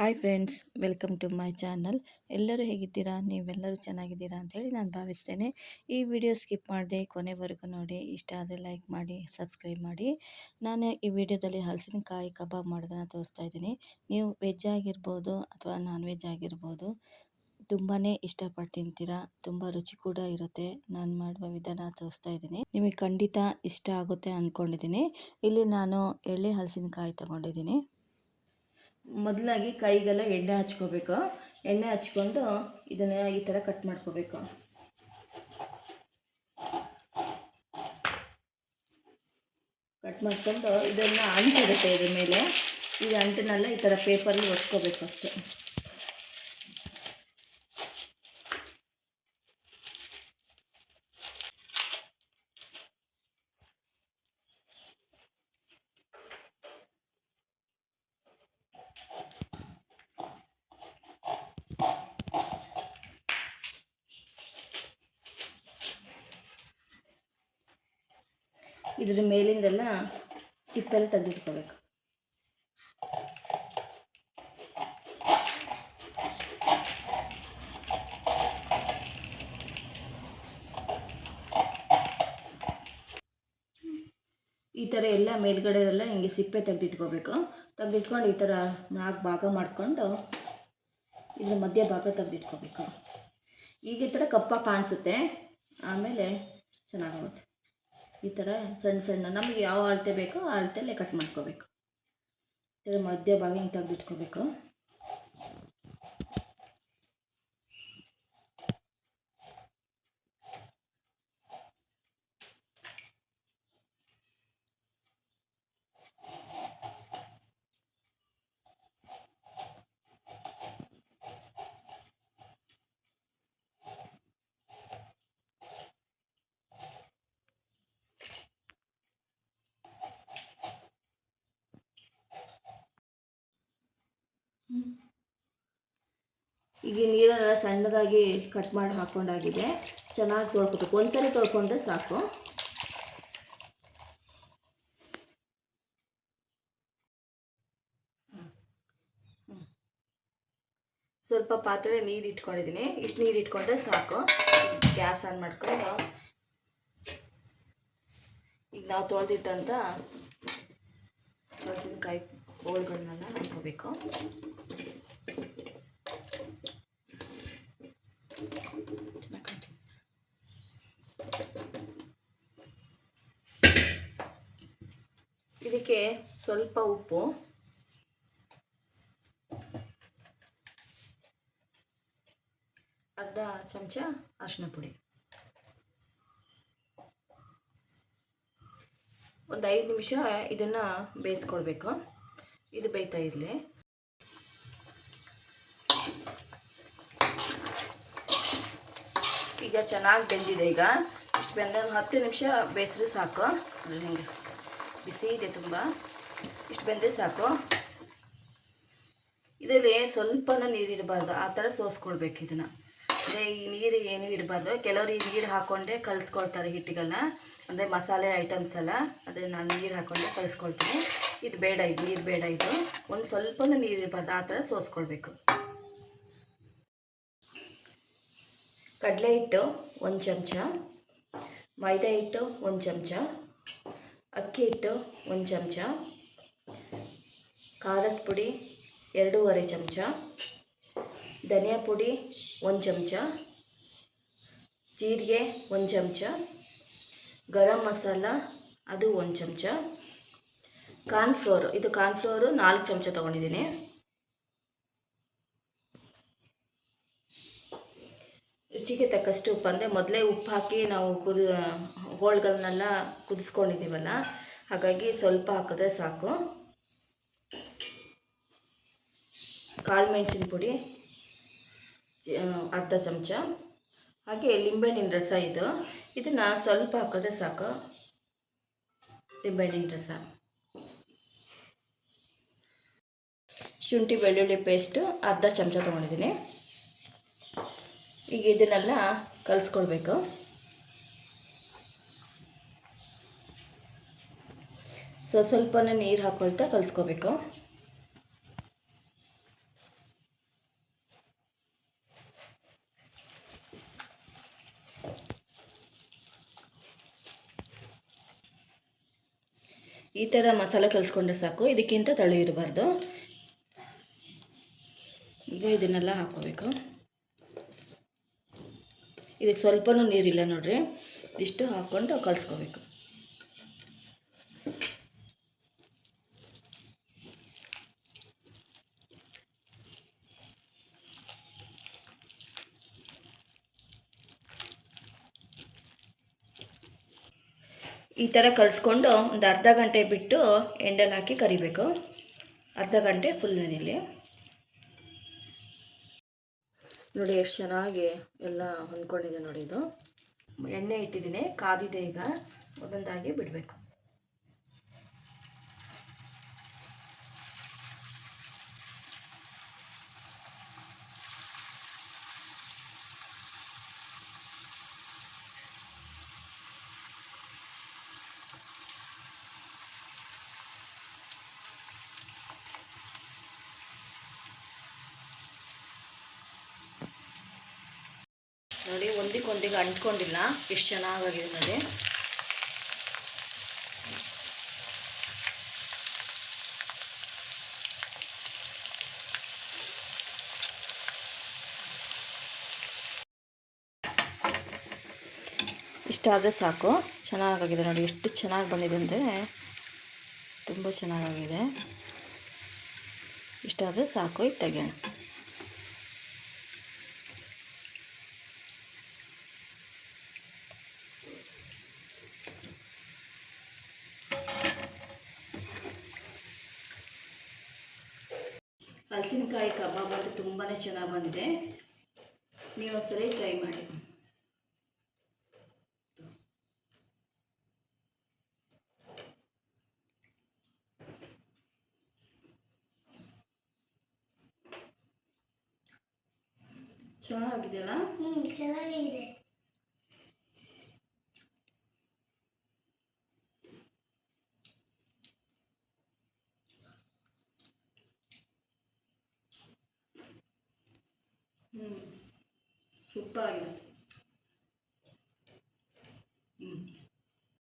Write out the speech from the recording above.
Hi friends, welcome to my channel. ಎಲ್ಲರೂ ಹೇಗಿದ್ದೀರಾ? ನೀವೆಲ್ಲರೂ ಚೆನ್ನಾಗಿದ್ದೀರಾ ಅಂಥೇಳಿ ನಾನು ಭಾವಿಸ್ತೇನೆ. ಈ ವಿಡಿಯೋ ಸ್ಕಿಪ್ ಮಾಡದೆ ಕೊನೆವರೆಗೂ ನೋಡಿ. ಇಷ್ಟ ಆದರೆ ಲೈಕ್ ಮಾಡಿ, ಸಬ್ಸ್ಕ್ರೈಬ್ ಮಾಡಿ. ನಾನು ಈ ವಿಡಿಯೋದಲ್ಲಿ ಹಲಸಿನಕಾಯಿ ಕಬಾಬ್ ಮಾಡೋದನ್ನು ತೋರಿಸ್ತಾ ಇದ್ದೀನಿ. ನೀವು ವೆಜ್ ಆಗಿರ್ಬೋದು ಅಥವಾ ನಾನ್ ವೆಜ್ ಆಗಿರ್ಬೋದು ತುಂಬಾ ಇಷ್ಟಪಟ್ಟು ತಿಂತೀರಾ? ತುಂಬ ರುಚಿ ಕೂಡ ಇರುತ್ತೆ. ನಾನು ಮಾಡುವ ವಿಧಾನ ತೋರಿಸ್ತಾ ಇದ್ದೀನಿ. ನಿಮಗೆ ಖಂಡಿತ ಇಷ್ಟ ಆಗುತ್ತೆ ಅಂದ್ಕೊಂಡಿದ್ದೀನಿ. ಇಲ್ಲಿ ನಾನು ಎಳ್ಳೆ ಹಲಸಿನಕಾಯಿ ತೊಗೊಂಡಿದ್ದೀನಿ. ಮೊದಲಾಗಿ ಕೈಗೆಲ್ಲ ಎಣ್ಣೆ ಹಚ್ಕೋಬೇಕು. ಎಣ್ಣೆ ಹಚ್ಕೊಂಡು ಇದನ್ನು ಈ ಥರ ಕಟ್ ಮಾಡ್ಕೋಬೇಕು. ಕಟ್ ಮಾಡ್ಕೊಂಡು ಇದನ್ನು ಅಂಟಿರುತ್ತೆ ಇದ್ರ ಮೇಲೆ. ಈ ಅಂಟನ್ನೆಲ್ಲ ಈ ಥರ ಪೇಪರಲ್ಲಿ ಒರೆಸ್ಕೋಬೇಕು ಅಷ್ಟೆ. ಇದ್ರ ಮೇಲಿಂದೆಲ್ಲ ಸಿಪ್ಪೆಲ್ಲ ತೆಗೆದಿಟ್ಕೋಬೇಕು. ಈ ಥರ ಎಲ್ಲ ಮೇಲ್ಗಡೆ ಎಲ್ಲ ಹಿಂಗೆ ಸಿಪ್ಪೆ ತೆಗೆದಿಟ್ಕೋಬೇಕು. ತೆಗೆದಿಟ್ಕೊಂಡು ಈ ಥರ ನಾಲ್ಕು ಭಾಗ ಮಾಡಿಕೊಂಡು ಇದ್ರ ಮಧ್ಯ ಭಾಗ ತೆಗೆದಿಟ್ಕೋಬೇಕು. ಈಗ ಈ ಥರ ಕಪ್ಪ ಕಾಣಿಸುತ್ತೆ. ಆಮೇಲೆ ಚೆನ್ನಾಗಾಗುತ್ತೆ ಈ ಥರ ಸಣ್ಣ ಸಣ್ಣ, ನಮಗೆ ಯಾವ ಅಳತೆ ಬೇಕೋ ಆ ಅಳತೆಯಲ್ಲೇ ಕಟ್ ಮಾಡ್ಕೋಬೇಕು. ಈ ಥರ ಮಧ್ಯ ಭಾಗ ಹಿಂಗೆ ತೆಗೆದಿಟ್ಕೋಬೇಕು. ಈಗ ನೀರನ್ನು ಸಣ್ಣದಾಗಿ ಕಟ್ ಮಾಡಿ ಹಾಕ್ಕೊಂಡಾಗಿದೆ ಚೆನ್ನಾಗಿ ತೊಳ್ಕೊಬೇಕು. ಒಂದ್ಸರಿ ತೊಳ್ಕೊಂಡ್ರೆ ಸಾಕು. ಸ್ವಲ್ಪ ಪಾತ್ರೆ ನೀರು ಇಟ್ಕೊಂಡಿದ್ದೀನಿ. ಇಷ್ಟು ನೀರು ಇಟ್ಕೊಂಡ್ರೆ ಸಾಕು. ಗ್ಯಾಸ್ ಆನ್ ಮಾಡ್ಕೊಂಡು ಈಗ ನಾವು ತೊಳೆದಿಟ್ಟಂಥ ಮೆಣಸಿನ್ಕಾಯಿ ಹೋಳ್ಗಳನ್ನೆಲ್ಲ ಹಾಕೋಬೇಕು ಇದಕ್ಕೆ ಸ್ವಲ್ಪ ಉಪ್ಪು. ಅರ್ಧ ಚಮಚ ಅರಿಶಿನ ಪುಡಿ. ಒಂದು ಐದು ನಿಮಿಷ ಇದನ್ನು ಬೇಯಿಸ್ಕೊಳ್ಬೇಕು. ಇದು ಬೇಯ್ತಾ ಇರಲಿ. ಈಗ ಚೆನ್ನಾಗಿ ಬೆಂದಿದೆ ಈಗ. ಇಷ್ಟು ಬೆಂದ ಹತ್ತು ನಿಮಿಷ ಬೇಯಿಸ್ರೆ ಸಾಕು. ಹಿಂಗೆ? ಬಿಸಿ ಇದೆ ತುಂಬ. ಇಷ್ಟು ಬೆಂದರೆ ಸಾಕು. ಇದರಲ್ಲಿ ಸ್ವಲ್ಪನೂ ನೀರು ಇರಬಾರ್ದು. ಆ ಥರ ಸೋಸ್ಕೊಳ್ಬೇಕು ಇದನ್ನು. ಅದೇ ಈ ನೀರು ಏನೂ ಇರಬಾರ್ದು. ಕೆಲವರು ಈ ನೀರು ಹಾಕ್ಕೊಂಡೆ ಕಲಿಸ್ಕೊಳ್ತಾರೆ ಹಿಟ್ಟಿಗೆಲ್ಲ ಅಂದರೆ ಮಸಾಲೆ ಐಟಮ್ಸ್ ಎಲ್ಲ. ಅದೇ ನಾನು ನೀರು ಹಾಕ್ಕೊಂಡೆ ಕಲಿಸ್ಕೊಳ್ತೀನಿ. ಇದು ಬೇಡ ಇದು ನೀರು ಬೇಡ ಇದು. ಒಂದು ಸ್ವಲ್ಪನೂ ನೀರು ಇರಬಾರ್ದು. ಆ ಥರ ಸೋಸ್ಕೊಳ್ಬೇಕು. ಕಡಲೆ ಹಿಟ್ಟು ಒಂದು ಚಮಚ. ಮೈದಾ ಹಿಟ್ಟು ಒಂದು ಚಮಚ. ಅಕ್ಕಿ ಹಿಟ್ಟು ಒಂದು ಚಮಚ, ಖಾರದ ಪುಡಿ ಎರಡೂವರೆ ಚಮಚ, ಧನಿಯಾ ಪುಡಿ ಒಂದು ಚಮಚ, ಜೀರಿಗೆ ಒಂದು ಚಮಚ, ಗರಂ ಮಸಾಲ ಅದು ಒಂದು ಚಮಚ, ಕಾರ್ನ್ಫ್ಲೋರು ಇದು ಕಾರ್ನ್ಫ್ಲೋರು ನಾಲ್ಕು ಚಮಚ ತೊಗೊಂಡಿದ್ದೀನಿ. ರುಚಿಗೆ ತಕ್ಕಷ್ಟು ಉಪ್ಪು. ಅಂದರೆ ಮೊದಲೇ ಉಪ್ಪು ಹಾಕಿ ನಾವು ಕುದ ಹೋಳ್ಗಳನ್ನೆಲ್ಲ ಕುದಿಸ್ಕೊಂಡಿದ್ದೀವಲ್ಲ, ಹಾಗಾಗಿ ಸ್ವಲ್ಪ ಹಾಕಿದ್ರೆ ಸಾಕು. ಕಾಳು ಮೆಣಸಿನ ಪುಡಿ ಅರ್ಧ ಚಮಚ. ಹಾಗೆ ಲಿಂಬೆಹಣ್ಣಿನ ರಸ ಇದು. ಇದನ್ನು ಸ್ವಲ್ಪ ಹಾಕಿದ್ರೆ ಸಾಕು. ಲಿಂಬೆಹಣ್ಣಿನ ರಸ. ಶುಂಠಿ, ಬೆಳ್ಳುಳ್ಳಿ ಪೇಸ್ಟು ಅರ್ಧ ಚಮಚ ತೊಗೊಂಡಿದ್ದೀನಿ. ಈಗ ಇದನ್ನೆಲ್ಲ ಕಲಿಸ್ಕೊಳ್ಬೇಕು ಸೊ, ಸ್ವಲ್ಪನೇ ನೀರು ಹಾಕ್ಕೊಳ್ತಾ ಕಲಿಸ್ಕೋಬೇಕು. ಈ ಥರ ಮಸಾಲೆ ಕಲಿಸ್ಕೊಂಡ್ರೆ ಸಾಕು. ಇದಕ್ಕಿಂತ ತಳಿ ಇರಬಾರ್ದು. ಈಗ ಇದನ್ನೆಲ್ಲ ಹಾಕ್ಕೋಬೇಕು. ಇದಕ್ಕೆ ಸ್ವಲ್ಪನೂ ನೀರಿಲ್ಲ ನೋಡ್ರಿ. ಇಷ್ಟು ಹಾಕ್ಕೊಂಡು ಕಲಿಸ್ಕೋಬೇಕು. ಈ ಥರ ಕಲಿಸ್ಕೊಂಡು ಒಂದು ಅರ್ಧ ಗಂಟೆ ಬಿಟ್ಟು ಎಂಡಲ್ಲಿ ಹಾಕಿ ಕರಿಬೇಕು. ಅರ್ಧ ಗಂಟೆ ಫುಲ್ ನೆನೆಯಲಿ ನೋಡಿ ಎಷ್ಟು ಚೆನ್ನಾಗಿ ಎಲ್ಲ ಹೊಂದ್ಕೊಂಡಿದೆ ನೋಡಿ ಇದು. ಎಣ್ಣೆ ಇಟ್ಟಿದ್ದೀನಿ ಕಾದಿದೆ ಈಗ. ಒಂದೊಂದಾಗಿ ಬಿಡಬೇಕು. ಒಂದಕ್ಕೊಂದಿಗೆ ಅಂಟ್ಕೊಂಡಿಲ್ಲ. ಎಷ್ಟು ಚೆನ್ನಾಗಾಗಿದೆ ನೋಡಿ. ಇಷ್ಟಾದರೆ ಸಾಕು. ಚೆನ್ನಾಗಾಗಿದೆ ನೋಡಿ. ಎಷ್ಟು ಚೆನ್ನಾಗಿ ಬಂದಿದೆ ಅಂದರೆ ತುಂಬ ಚೆನ್ನಾಗಾಗಿದೆ. ಇಷ್ಟಾದರೆ ಸಾಕು. ಈಗ ಹಲಸಿನಕಾಯಿ ಕಬಾಬ್ ಅಂತೂ ತುಂಬಾ ಚೆನ್ನಾಗಿ ಬಂದಿದೆ. ನೀವು ಒಂದ್ಸರಿ ಟ್ರೈ ಮಾಡಿ. ಚೆನ್ನಾಗಿದೆಯಲ್ಲ? ಹ್ಞೂ ಚೆನ್ನಾಗಿದೆ. சூப்பராಗಿದೆ